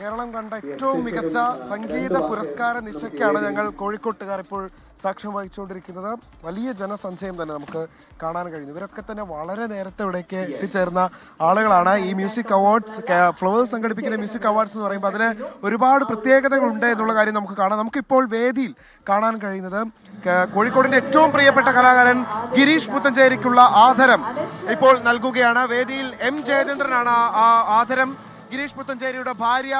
കേരളം കണ്ട ഏറ്റവും മികച്ച സംഗീത പുരസ്കാര നിശയ്ക്കാണ് ഞങ്ങൾ കോഴിക്കോട്ടുകാർ ഇപ്പോൾ സാക്ഷ്യം വഹിച്ചുകൊണ്ടിരിക്കുന്നത്. വലിയ ജനസഞ്ചയം തന്നെ നമുക്ക് കാണാൻ കഴിഞ്ഞു. ഇവരൊക്കെ തന്നെ വളരെ നേരത്തെ ഇവിടേക്ക് എത്തിച്ചേർന്ന ആളുകളാണ്. ഈ മ്യൂസിക് അവാർഡ്സ് ഫ്ലവേഴ്സ് സംഘടിപ്പിക്കുന്ന മ്യൂസിക് അവാർഡ്സ് എന്ന് പറയുമ്പോൾ അതിന് ഒരുപാട് പ്രത്യേകതകളുണ്ട് എന്നുള്ള കാര്യം നമുക്ക് കാണാം. നമുക്കിപ്പോൾ വേദിയിൽ കാണാൻ കഴിയുന്നത് കോഴിക്കോടിന്റെ ഏറ്റവും പ്രിയപ്പെട്ട കലാകാരൻ ഗിരീഷ് പുത്തഞ്ചേരിക്കുള്ള ആദരം ഇപ്പോൾ നൽകുകയാണ്. വേദിയിൽ എം ജയചന്ദ്രനാണ് ആ- ആദരം. ഗിരീഷ് പുത്തഞ്ചേരിയുടെ ഭാര്യ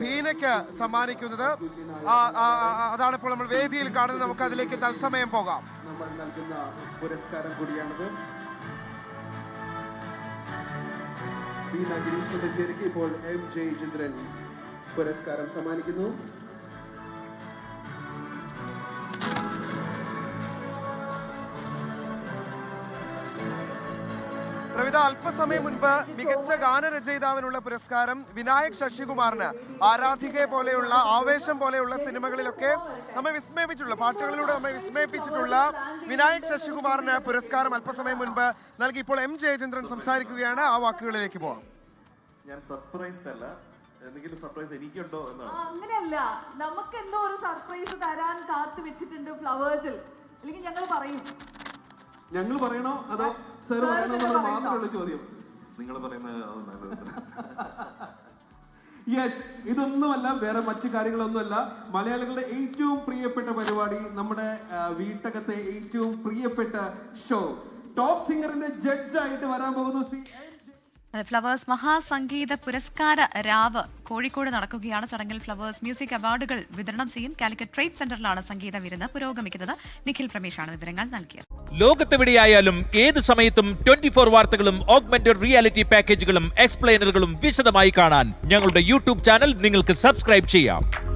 ഭീനയ്ക്ക് സമ്മാനിക്കുന്നത്. അതാണ് ഇപ്പോൾ നമ്മൾ വേദിയിൽ കാണുന്നത്. നമുക്ക് അതിലേക്ക് തത്സമയം പോകാം. നമ്മൾ നൽകുന്ന പുരസ്കാരം കൂടിയാണിത്. ബീന ഗിരീഷ് പുത്തഞ്ചേരിക്ക് ഇപ്പോൾ എം. ജയചന്ദ്രൻ പുരസ്കാരം സമ്മാനിക്കുന്നു. പ്രവിധ അല്പസമയം മുൻപ് മികച്ച ഗാനരചയിതാവിനുള്ള പുരസ്കാരം വിനായക് ശശികുമാറിന് ആരാധികയെ പോലെയുള്ള ആവേശം പോലെയുള്ള സിനിമകളിലൊക്കെ നമ്മെ വിസ്മയിപ്പിച്ചിട്ടുള്ള പാട്ടുകളിലൂടെ നമ്മെ വിസ്മയിപ്പിച്ചിട്ടുള്ള വിനായക് ശശികുമാറിന് പുരസ്കാരം അല്പസമയം മുൻപ് നൽകി. ഇപ്പോൾ എം ജയചന്ദ്രൻ സംസാരിക്കുകയാണ്. ആ വാക്കുകളിലേക്ക് പോകാം ഞാൻ സർപ്രൈസ്ഡ് അല്ല. എന്തെങ്കിലും സർപ്രൈസ് എനിക്കുണ്ടോ എന്നാണ്. അങ്ങനെയല്ല. നമുക്ക് എന്തോ ഒരു സർപ്രൈസ് തരാൻ കാത്തു വെച്ചിട്ടുണ്ട് ഫ്ലവേഴ്സിൽ അല്ലെങ്കിൽ ഞങ്ങൾ പറയും. ഞങ്ങൾ പറയണോ? അതോ സർ Sir പറയണോ എന്നുള്ളത് മാത്രമുള്ള ചോദ്യം? നിങ്ങൾ പറയുന്നത് യെസ് ഇതൊന്നുമല്ല വേറെ മറ്റു കാര്യങ്ങളൊന്നുമല്ല. മലയാളികളുടെ ഏറ്റവും പ്രിയപ്പെട്ട പരിപാടി നമ്മുടെ വീട്ടകത്തെ ഏറ്റവും പ്രിയപ്പെട്ട ഷോ ടോപ്പ് സിംഗറിന്റെ ജഡ്ജായിട്ട് വരാൻ പോകുന്നു ശ്രീ. ഫ്ലവേഴ്സ് മഹാസംഗീത പുരസ്കാര രാവ് കോഴിക്കോട് നടക്കുകയാണ്. ചടങ്ങിൽ ഫ്ലവേഴ്സ് മ്യൂസിക് അവാർഡുകൾ വിതരണം ചെയ്യും. കാലിക്കറ്റ് ട്രേഡ് സെന്ററിലാണ് സംഗീത വിരുന്ന് പുരോഗമിക്കുന്നത്. നിഖിൽ പ്രമേഷാണ് വിവരങ്ങൾ നൽകിയത്. ലോകത്തെവിടെയായാലും ഏത് സമയത്തും ട്വന്റി ഫോർ വാർത്തകളും ഓഗ്മെന്റഡ് റിയാലിറ്റി പാക്കേജുകളും എക്സ്പ്ലെയിനറുകളും വിശദമായി കാണാൻ ഞങ്ങളുടെ യൂട്യൂബ് ചാനൽ നിങ്ങൾക്ക് സബ്സ്ക്രൈബ് ചെയ്യാം.